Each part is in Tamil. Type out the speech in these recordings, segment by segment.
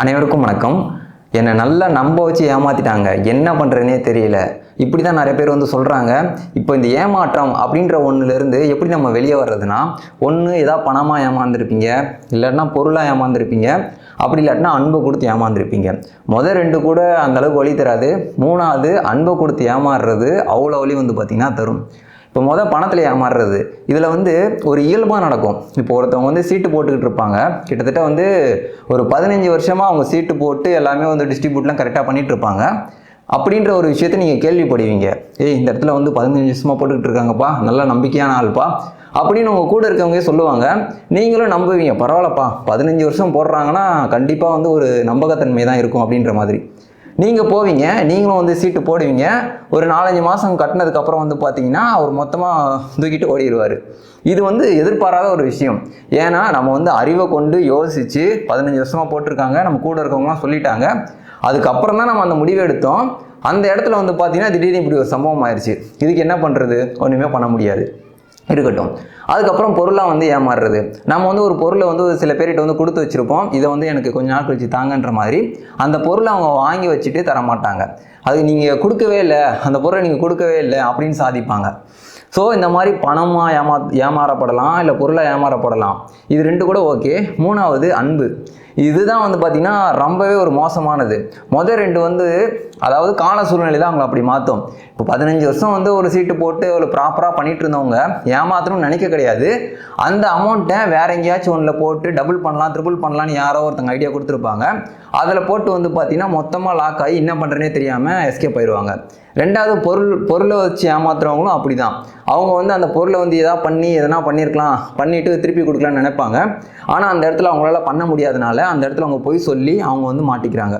அனைவருக்கும் வணக்கம். என்னை நல்லா நம்ப வச்சு ஏமாத்திட்டாங்க. என்ன பண்ணுறதுனே தெரியல. இப்படி தான் நிறைய பேர் வந்து சொல்கிறாங்க இப்போ இந்த ஏமாற்றம் அப்படின்ற ஒன்றுலேருந்து எப்படி நம்ம வெளியே வர்றதுனா ஒன்று ஏதாவது பணமாக ஏமாந்துருப்பீங்க இல்லைன்னா பொருளாக ஏமாந்துருப்பீங்க அப்படி இல்லாட்டினா அன்பை கொடுத்து ஏமாந்துருப்பீங்க. முதல் ரெண்டு கூட அந்தளவுக்கு வழி தராது. மூணாவது அன்பை கொடுத்து ஏமாறுறது அவ்வளோ வழி வந்து பார்த்திங்கன்னா தரும். இப்போ மொதல் பணத்தில் ஏமாறுறது. இதில் வந்து ஒரு இயல்பாக நடக்கும். இப்போ ஒருத்தவங்க வந்து சீட்டு போட்டுக்கிட்டு இருப்பாங்க. கிட்டத்தட்ட வந்து ஒரு பதினஞ்சு வருஷமாக அவங்க சீட்டு போட்டு எல்லாமே வந்து டிஸ்ட்ரிபியூட்லாம் கரெக்டாக பண்ணிட்டு இருப்பாங்க. அப்படின்ற ஒரு விஷயத்தை நீங்கள் கேள்விப்படுவீங்க. ஏய் இந்த இடத்துல வந்து பதினஞ்சு வருஷமாக போட்டுக்கிட்டு இருக்காங்கப்பா. நல்ல நம்பிக்கையான ஆள்ப்பா. அப்படின்னு உங்கள் கூட இருக்கவங்க சொல்லுவாங்க. நீங்களும் நம்புவீங்க. பரவாயில்லப்பா. பதினஞ்சு வருஷம் போடுறாங்கன்னா கண்டிப்பாக வந்து ஒரு நம்பகத்தன்மை தான் இருக்கும் அப்படின்ற மாதிரி. நீங்கள் போவீங்க நீங்களும் வந்து சீட்டு போடுவீங்க. ஒரு நாலஞ்சு மாதம் கட்டினதுக்கப்புறம் வந்து பார்த்தீங்கன்னா அவர் மொத்தமாக தூக்கிட்டு ஓடிடுவார் இது வந்து எதிர்பாராத ஒரு விஷயம். ஏன்னா நம்ம வந்து அறிவை கொண்டு யோசித்து பதினஞ்சு வருஷமாக போட்டிருக்காங்க நம்ம கூட இருக்கவங்களாம் சொல்லிட்டாங்க. அதுக்கப்புறம் தான் நம்ம அந்த முடிவை எடுத்தோம். அந்த இடத்துல வந்து பார்த்தீங்கன்னா திடீர்னு இப்படி ஒரு சம்பவம் ஆயிடுச்சு இதுக்கு என்ன பண்ணுறது ஒன்றுமே பண்ண முடியாது. இருக்கட்டும். அதுக்கப்புறம் பொருளாக வந்து ஏமாறுறது. நம்ம வந்து ஒரு பொருளை வந்து ஒரு சில பேர்கிட்ட வந்து கொடுத்து வச்சுருப்போம். இதை வந்து எனக்கு கொஞ்ச நாள் கழிச்சு தாங்கன்ற மாதிரி. அந்த பொருளை அவங்க வாங்கி வச்சுட்டு தரமாட்டாங்க. அது நீங்கள் கொடுக்கவே இல்லை. அந்த பொருளை நீங்கள் கொடுக்கவே இல்லை அப்படின்னு சாதிப்பாங்க. ஸோ இந்த மாதிரி பணமாக ஏமா ஏமாறப்படலாம் இல்லை பொருளாக ஏமாறப்படலாம்? இது ரெண்டு கூட ஓகே மூணாவது அன்பு. இதுதான் வந்து பார்த்திங்கன்னா ரொம்பவே ஒரு மோசமானது. முதல் ரெண்டு வந்து அதாவது கால சூழ்நிலை தான் அவங்களை அப்படி மாற்றும் இப்போ பதினஞ்சு வருஷம் வந்து ஒரு சீட்டு போட்டு ஒரு ப்ராப்பராக பண்ணிட்டு இருந்தவங்க ஏமாத்தணும்னு நினைக்க கிடையாது. அந்த அமௌண்ட்டை வேற எங்கேயாச்சும் ஒன்றில் போட்டு டபுள் பண்ணலாம் ட்ரிபிள் பண்ணலான்னு யாரோ ஒருத்தங்க ஐடியா கொடுத்துருப்பாங்க. அதில் போட்டு வந்து பார்த்திங்கன்னா மொத்தமாக லாக் ஆகி என்ன பண்ணுறேனே தெரியாமல் எஸ்கேப் ஆயிடுவாங்க ரெண்டாவது பொருள் பொருளை வச்சு ஏமாத்துறவங்களும் அப்படி தான் அவங்க வந்து அந்த பொருளை வந்து எதாவது பண்ணி எதனா பண்ணியிருக்கலாம் பண்ணிவிட்டு திருப்பி கொடுக்கலான்னு நினைப்பாங்க. ஆனால் அந்த இடத்துல அவங்களால பண்ண முடியாதனால அந்த இடத்துல அவங்க போய் சொல்லி அவங்க வந்து மாட்டிக்கிறாங்க.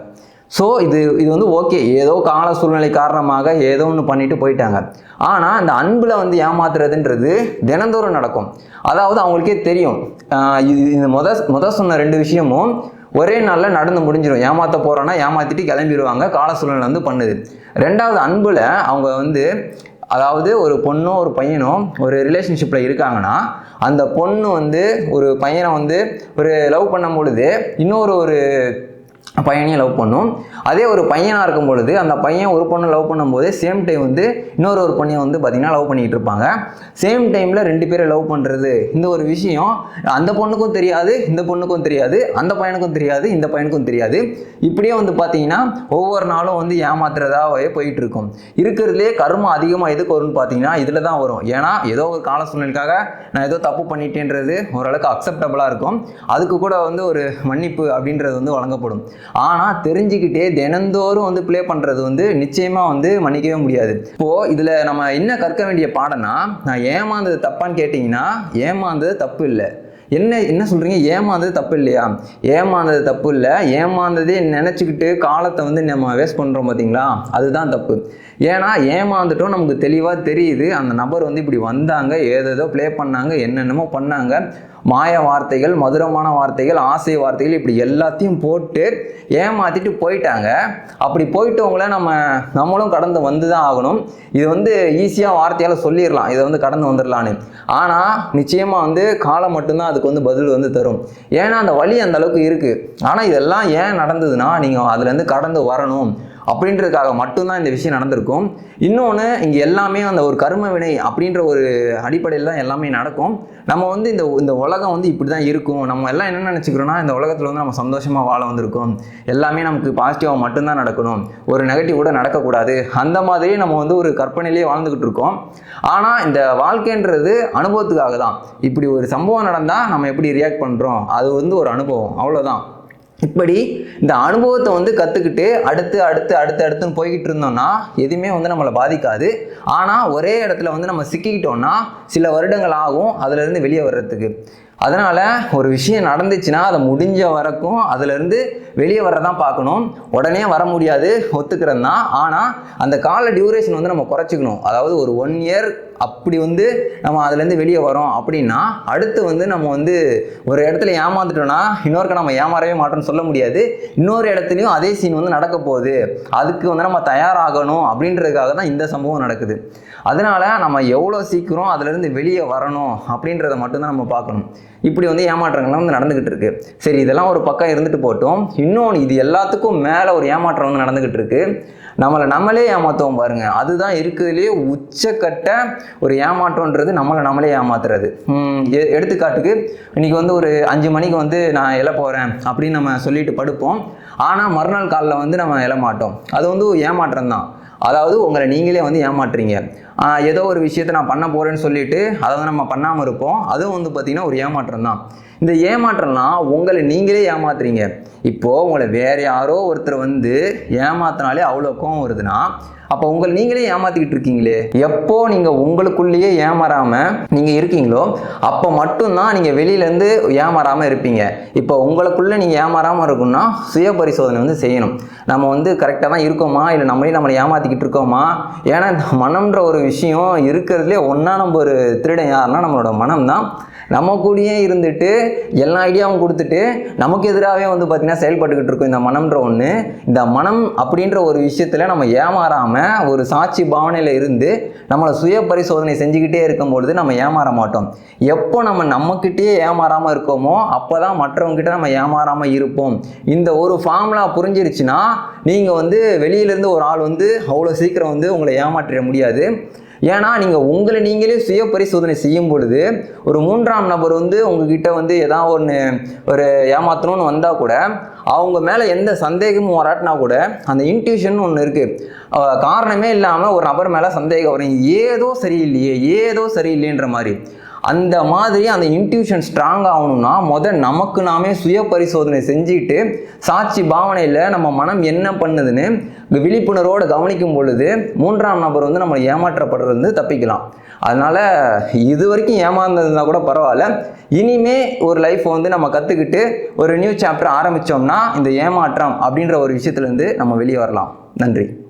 ஸோ இது இது வந்து ஓகே ஏதோ கால சூழ்நிலை காரணமாக ஏதோ ஒன்று பண்ணிட்டு போயிட்டாங்க. ஆனால் அந்த அன்பில் வந்து ஏமாத்துறதுன்றது தினந்தோறும் நடக்கும். அதாவது அவங்களுக்கே தெரியும். இது இந்த முத முத சொன்ன ரெண்டு விஷயமும் ஒரே நாளில் நடந்து முடிஞ்சிடும் ஏமாற்ற போகிறோன்னா ஏமாற்றிட்டு கிளம்பிடுவாங்க கால சூழ்நிலை வந்து பண்ணுது. ரெண்டாவது அன்பில் அவங்க வந்து அதாவது ஒரு பொண்ணோ ஒரு பையனோ ஒரு ரிலேஷன்ஷிப்பில் இருக்காங்கன்னா அந்த பொண்ணு வந்து ஒரு பையனை வந்து ஒரு லவ் பண்ணும் பொழுது இன்னொரு ஒரு பையனையும் லவ் பண்ணும். அதே ஒரு பையனாக இருக்கும் பொழுது அந்த பையன் ஒரு பொண்ணை லவ் பண்ணும்போது சேம் டைம் வந்து இன்னொரு ஒரு பொண்ணையும் வந்து பார்த்திங்கன்னா லவ் பண்ணிகிட்டு இருப்பாங்க. சேம் டைமில் ரெண்டு பேரை லவ் பண்ணுறது இந்த ஒரு விஷயம் அந்த பொண்ணுக்கும் தெரியாது இந்த பொண்ணுக்கும் தெரியாது அந்த பையனுக்கும் தெரியாது இந்த பையனுக்கும் தெரியாது. இப்படியே வந்து பார்த்தீங்கன்னா ஒவ்வொரு நாளும் வந்து ஏமாத்துறதாவே போயிட்டு இருக்கும் இருக்கிறதுலே கர்மம் அதிகமாக எதுக்கு வரும்னு பார்த்தீங்கன்னா இதில் தான் வரும். ஏன்னா ஏதோ ஒரு கால சூழ்நிலைக்காக நான் ஏதோ தப்பு பண்ணிட்டேன்றது ஓரளவுக்கு அக்செப்டபுளாக இருக்கும். அதுக்கு கூட வந்து ஒரு மன்னிப்பு அப்படின்றது வந்து வழங்கப்படும். ஆனால் தெரிஞ்சுக்கிட்டே தினந்தோறும் வந்து ப்ளே பண்ணுறது வந்து நிச்சயமாக வந்து மன்னிக்கவே முடியாது. இப்போது இதில் நம்ம என்ன கற்க வேண்டிய பாடம்னா நான் ஏமாந்தது தப்பான்னு கேட்டிங்கன்னா ஏமாந்தது தப்பு இல்லை. என்ன என்ன சொல்கிறீங்க ஏமாந்தது தப்பு இல்லையா? ஏமாந்தது தப்பு இல்லை. ஏமாந்ததே நினச்சிக்கிட்டு காலத்தை வந்து நம்ம வேஸ்ட் பண்ணுறோம் பார்த்தீங்களா அதுதான் தப்பு. ஏன்னா ஏமாந்துட்டோம் நமக்கு தெளிவாக தெரியுது. அந்த நபர் வந்து இப்படி வந்தாங்க ஏதேதோ ப்ளே பண்ணாங்க என்னென்னமோ பண்ணாங்க. மாய வார்த்தைகள் மதுரமான வார்த்தைகள் ஆசை வார்த்தைகள் இப்படி எல்லாத்தையும் போட்டு ஏமாத்திட்டு போயிட்டாங்க. அப்படி போயிட்டவங்கள நம்ம நம்மளும் கடந்து வந்து தான் ஆகணும். இது வந்து ஈஸியாக வார்த்தையால் சொல்லிடலாம். இதை வந்து கடந்து வந்துடலான்னு. ஆனால் நிச்சயமாக வந்து காலம் மட்டும்தான் அதுக்கு வந்து பதில் வந்து தரும். ஏன்னா அந்த வழி அந்த அளவுக்கு இருக்குது ஆனால் இதெல்லாம் ஏன் நடந்ததுன்னா நீங்கள் அதுலேருந்து கடந்து வரணும். அப்படின்றதுக்காக மட்டும்தான் இந்த விஷயம் நடந்திருக்கும். இன்னொன்று இங்கே எல்லாமே அந்த ஒரு கரும வினை அப்படின்ற ஒரு அடிப்படையில் தான் எல்லாமே நடக்கும். நம்ம வந்து இந்த இந்த உலகம் வந்து இப்படி தான் இருக்கும். நம்ம எல்லாம் என்ன நினச்சிக்கிறோன்னா இந்த உலகத்தில் வந்து நம்ம சந்தோஷமாக வாழ வந்திருக்கோம். எல்லாமே நமக்கு பாசிட்டிவாக மட்டும்தான் நடக்கணும். ஒரு நெகட்டிவ் கூட நடக்கக்கூடாது. அந்த மாதிரி நம்ம வந்து ஒரு கற்பனையிலே வாழ்ந்துக்கிட்டு இருக்கோம். ஆனால் இந்த வாழ்க்கைன்றது அனுபவத்துக்காக தான் இப்படி ஒரு சம்பவம் நடந்தால் நம்ம எப்படி ரியாக்ட் பண்ணுறோம் அது வந்து ஒரு அனுபவம். அவ்வளோதான் இப்படி இந்த அனுபவத்தை வந்து கற்றுக்கிட்டு அடுத்து அடுத்து அடுத்து அடுத்துன்னு போய்கிட்டு இருந்தோம்னா எதுவுமே வந்து நம்மளை பாதிக்காது. ஆனால் ஒரே இடத்துல வந்து நம்ம சிக்கிக்கிட்டோம்னா சில வருடங்கள் ஆகும் அதுலேருந்து வெளியே வர்றதுக்கு. அதனால் ஒரு விஷயம் நடந்துச்சுன்னா அதை முடிஞ்ச வரைக்கும் அதுலேருந்து வெளியே வரதான் பார்க்கணும். உடனே வர முடியாது ஒத்துக்கிறது தான் ஆனால் அந்த கால டியூரேஷன் வந்து நம்ம குறைச்சிக்கணும். அதாவது ஒரு ஒன் இயர் அப்படி வந்து நம்ம அதுலேருந்து வெளியே வரோம் அப்படின்னா அடுத்து வந்து நம்ம வந்து ஒரு இடத்துல ஏமாந்துட்டோம்னா இன்னொருக்க நம்ம ஏமாறவே மாட்டோம்னு சொல்ல முடியாது. இன்னொரு இடத்துலையும் அதே சீன் வந்து நடக்க போகுது. அதுக்கு வந்து நம்ம தயாராகணும் அப்படின்றதுக்காக தான் இந்த சம்பவம் நடக்குது. அதனால் நம்ம எவ்வளோ சீக்கிரம் அதுலேருந்து வெளியே வரணும் அப்படின்றத மட்டும்தான் நம்ம பார்க்கணும். இப்படி வந்து ஏமாற்றங்கள்லாம் வந்து நடந்துகிட்டு இருக்கு. சரி இதெல்லாம் ஒரு பக்கம் இருந்துட்டு போட்டோம். இன்னொன்று இது எல்லாத்துக்கும் மேலே ஒரு ஏமாற்றம் வந்து நடந்துகிட்டு இருக்கு. நம்மளை நம்மளே ஏமாத்துவோம் பாருங்க. அதுதான் இருக்கிறதுலே உச்சக்கட்ட ஒரு ஏமாற்றம்ன்றது நம்மளை நம்மளே ஏமாத்துறது. எ- எடுத்துக்காட்டுக்கு இன்னைக்கு வந்து ஒரு அஞ்சு மணிக்கு வந்து நான் எழ போகிறேன் அப்படின்னு நம்ம சொல்லிட்டு படுப்போம். ஆனால் மறுநாள் காலில் வந்து நம்ம எழமாட்டோம் அது வந்து ஏமாற்றம் தான் அதாவது உங்களை நீங்களே வந்து ஏமாற்றுறீங்க. ஏதோ ஒரு விஷயத்தை நான் பண்ண போகிறேன்னு சொல்லிட்டு அதை வந்து நம்ம பண்ணாமல் இருப்போம். அதுவும் வந்து பார்த்திங்கன்னா ஒரு ஏமாற்றம் தான் இந்த ஏமாற்றம்லாம் உங்களை நீங்களே ஏமாத்துறீங்க. இப்போது உங்களை வேறு யாரோ ஒருத்தர் வந்து ஏமாத்தினாலே அவ்வளோ கோவம் வருதுன்னா அப்போ உங்களை நீங்களே ஏமாத்திக்கிட்டு இருக்கீங்களே? எப்போ நீங்கள் உங்களுக்குள்ளேயே ஏமாறாமல் நீங்கள் இருக்கீங்களோ அப்போ மட்டும்தான் நீங்கள் வெளியிலேருந்து ஏமாறாமல் இருப்பீங்க. இப்போ உங்களுக்குள்ளே நீங்கள் ஏமாறாமல் இருக்குன்னா சுய பரிசோதனை வந்து செய்யணும். நம்ம வந்து கரெக்டாக தான் இருக்கோமா? இல்லை நம்மளே நம்மளை ஏமாற்றிக்கிட்டு இருக்கோமா? ஏன்னா இந்த மனம்ன்ற ஒரு விஷயம் இருக்கிறதுலே ஒன்றா நம்ம ஒரு திருடன் யாருன்னா நம்மளோட மனம் தான் நம்ம கூடயே இருந்துட்டு எல்லா ஐடியாவும் கொடுத்துட்டு நமக்கு எதிராகவே வந்து பார்த்திங்கன்னா செயல்பட்டுக்கிட்டு இருக்கும் இந்த மனம்ன்ற ஒன்று இந்த மனம் அப்படின்ற ஒரு விஷயத்தில் நம்ம ஏமாறாமல் ஒரு சாட்சி பாவனையில் இருந்து நம்மளை சுய பரிசோதனை செஞ்சுக்கிட்டே இருக்கும்பொழுது நம்ம ஏமாற மாட்டோம். எப்போ நம்ம நம்மக்கிட்டேயே ஏமாறாமல் இருக்கோமோ அப்போ தான் மற்றவங்ககிட்ட நம்ம ஏமாறாமல் இருப்போம். இந்த ஒரு ஃபார்முலா புரிஞ்சிருச்சுன்னா நீங்கள் வந்து வெளியிலேருந்து ஒரு ஆள் வந்து அவ்வளோ சீக்கிரம் வந்து உங்களை ஏமாற்றிட முடியாது. ஏன்னா நீங்கள் உங்களை நீங்களே சுய பரிசோதனை செய்யும் பொழுது ஒரு மூன்றாம் நபர் வந்து உங்ககிட்ட வந்து ஏதாவது ஒன்று ஒரு ஏமாத்தணும்னு வந்தால் கூட அவங்க மேலே எந்த சந்தேகமும் வராட்டினா கூட அந்த இன்ட்யூஷன் ஒன்று இருக்குது காரணமே இல்லாமல் ஒரு நபர் மேலே சந்தேகம் வரும். ஏதோ சரியில்லையே ஏதோ சரியில்லைன்ற மாதிரி. அந்த மாதிரி அந்த இன்ட்யூஷன் ஸ்ட்ராங் ஆகணும்னா முதல் நமக்கு நாமே சுய பரிசோதனை செஞ்சுட்டு சாட்சி பாவனையில் நம்ம மனம் என்ன பண்ணுதுன்னு விழிப்புணர்வோடு கவனிக்கும் பொழுது மூன்றாம் நபர் வந்து நம்ம ஏமாற்றப்படுறது வந்து தப்பிக்கலாம். அதனால் இது வரைக்கும் ஏமாந்ததுனா கூட பரவாயில்ல. இனிமே ஒரு லைஃப் வந்து நம்ம கற்றுக்கிட்டு ஒரு நியூ சாப்டர் ஆரம்பித்தோம்னா இந்த ஏமாற்றம் அப்படின்ற ஒரு விஷயத்துலேருந்து நம்ம வெளியே வரலாம். நன்றி.